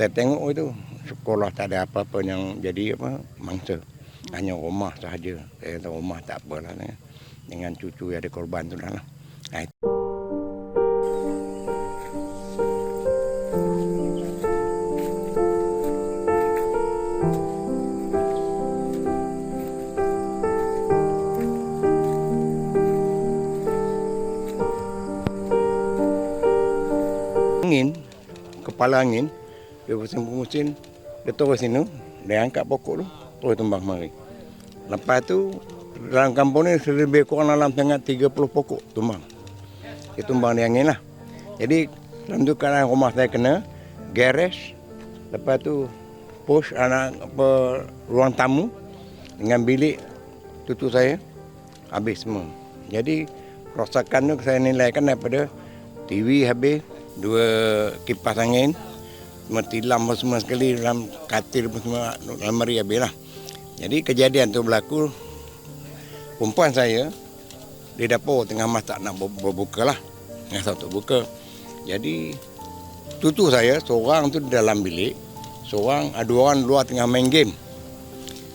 Saya tengok itu sekolah tak ada apa-apa yang jadi apa mangsa. Hanya rumah sahaja. Saya kata rumah tak apalah. Ni. Dengan cucu yang ada korban tu dah lah. Ha, itu. angin, kepala angin, dia bersin-bersin, dia terus sini, dia angkat pokok tu, terus tumbang mari. Lepas tu, dalam kampung ni lebih kurang dalam tengah 30 pokok tumbang. Dia tumbang di angin lah. Jadi, dalam tu kadang rumah saya kena, garage, lepas tu push anak apa, ruang tamu dengan bilik tutu saya, habis semua. Jadi, kerosakan tu saya nilaikan daripada TV habis, dua kipas angin, semua tilam apa semua sekali dalam katil semua dalam mari habis lah. Jadi kejadian tu berlaku, perempuan saya di dapur tengah masak nak ber- berbuka lah. Nak satu buka. Jadi tutu saya seorang tu dalam bilik, seorang ada orang luar tengah main game.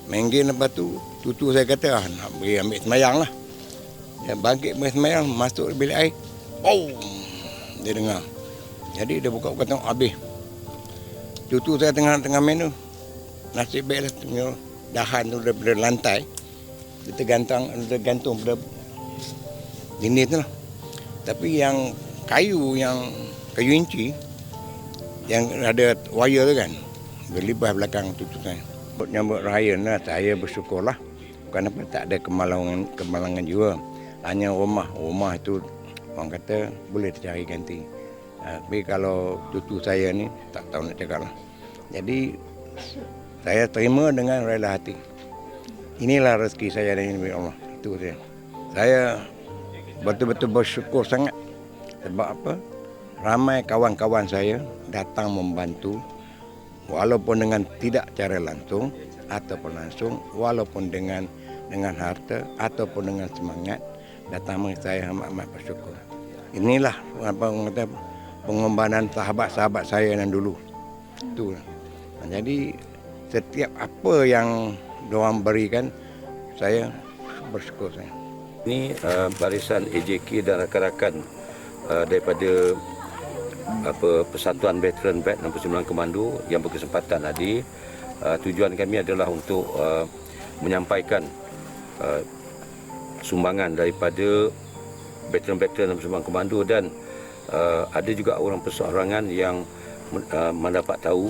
Main game lepas tu tutu saya kata ah, nak pergi ambil semayang lah. Dia bangkit pergi semayang, masuk bilik air. Oh, dia dengar. Jadi dia buka-buka tengok habis. Tutu saya tengah tengah main tu. Nasib baik lah tengok dahan tu daripada lantai. Dia tergantung, tergantung pada dinding tu lah. Tapi yang kayu, yang kayu inci, yang ada wire tu kan, berlibah belakang tutu saya. Buat nyambut raya lah, saya bersyukur lah. Apa, tak ada kemalangan, kemalangan jiwa. Hanya rumah, rumah itu orang kata boleh dicari ganti. Ha, Tapi kalau tutu saya ni tak tahu nak cakap lah. Jadi saya terima dengan rela hati. Inilah rezeki saya dari Allah. Itu saya. Saya betul-betul bersyukur sangat. Sebab apa? Ramai kawan-kawan saya datang membantu walaupun dengan tidak cara langsung ataupun langsung walaupun dengan dengan harta ataupun dengan semangat datang saya amat-amat bersyukur. Inilah apa kata pengorbanan sahabat-sahabat saya yang dulu. Itu. Jadi setiap apa yang diorang berikan saya bersyukur saya. Ini uh, barisan AJK dan rakan-rakan uh, daripada apa Persatuan Veteran Vet 69 Komando yang berkesempatan hadir. Uh, tujuan kami adalah untuk uh, menyampaikan uh, sumbangan daripada veteran-veteran 69 Komando dan uh, ada juga orang perseorangan yang uh, mendapat tahu.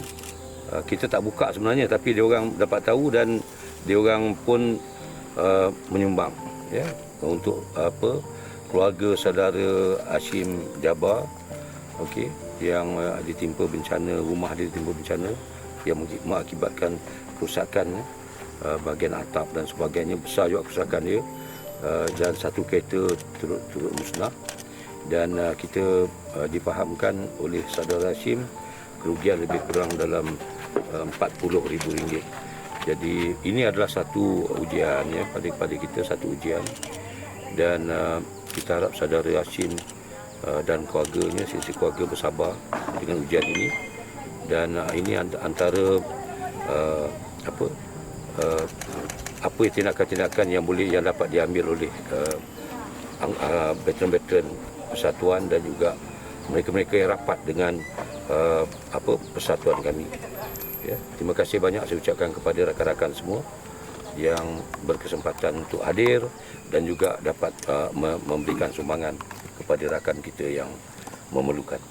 Uh, kita tak buka sebenarnya tapi dia orang dapat tahu dan dia orang pun uh, menyumbang ya. Untuk apa? Keluarga saudara Hashim Jabar okey yang uh, ditimpa bencana rumah dia ditimpa bencana yang mengakibatkan kerusakan uh, bahagian atap dan sebagainya besar juga kerusakan dia. Uh, dan satu kereta turut turut musnah dan uh, kita uh, difahamkan oleh saudara Hashim kerugian lebih kurang dalam uh, RM40,000. Jadi ini adalah satu ujian ya pada pada kita satu ujian dan uh, kita harap saudara Hashim uh, dan keluarganya sisi keluarga bersabar dengan ujian ini dan uh, ini ant- antara uh, apa uh, apa tindakan-tindakan yang boleh yang dapat diambil oleh uh, uh, veteran-veteran persatuan dan juga mereka-mereka yang rapat dengan uh, apa persatuan kami. Ya, terima kasih banyak saya ucapkan kepada rakan-rakan semua yang berkesempatan untuk hadir dan juga dapat uh, me- memberikan sumbangan kepada rakan kita yang memerlukan.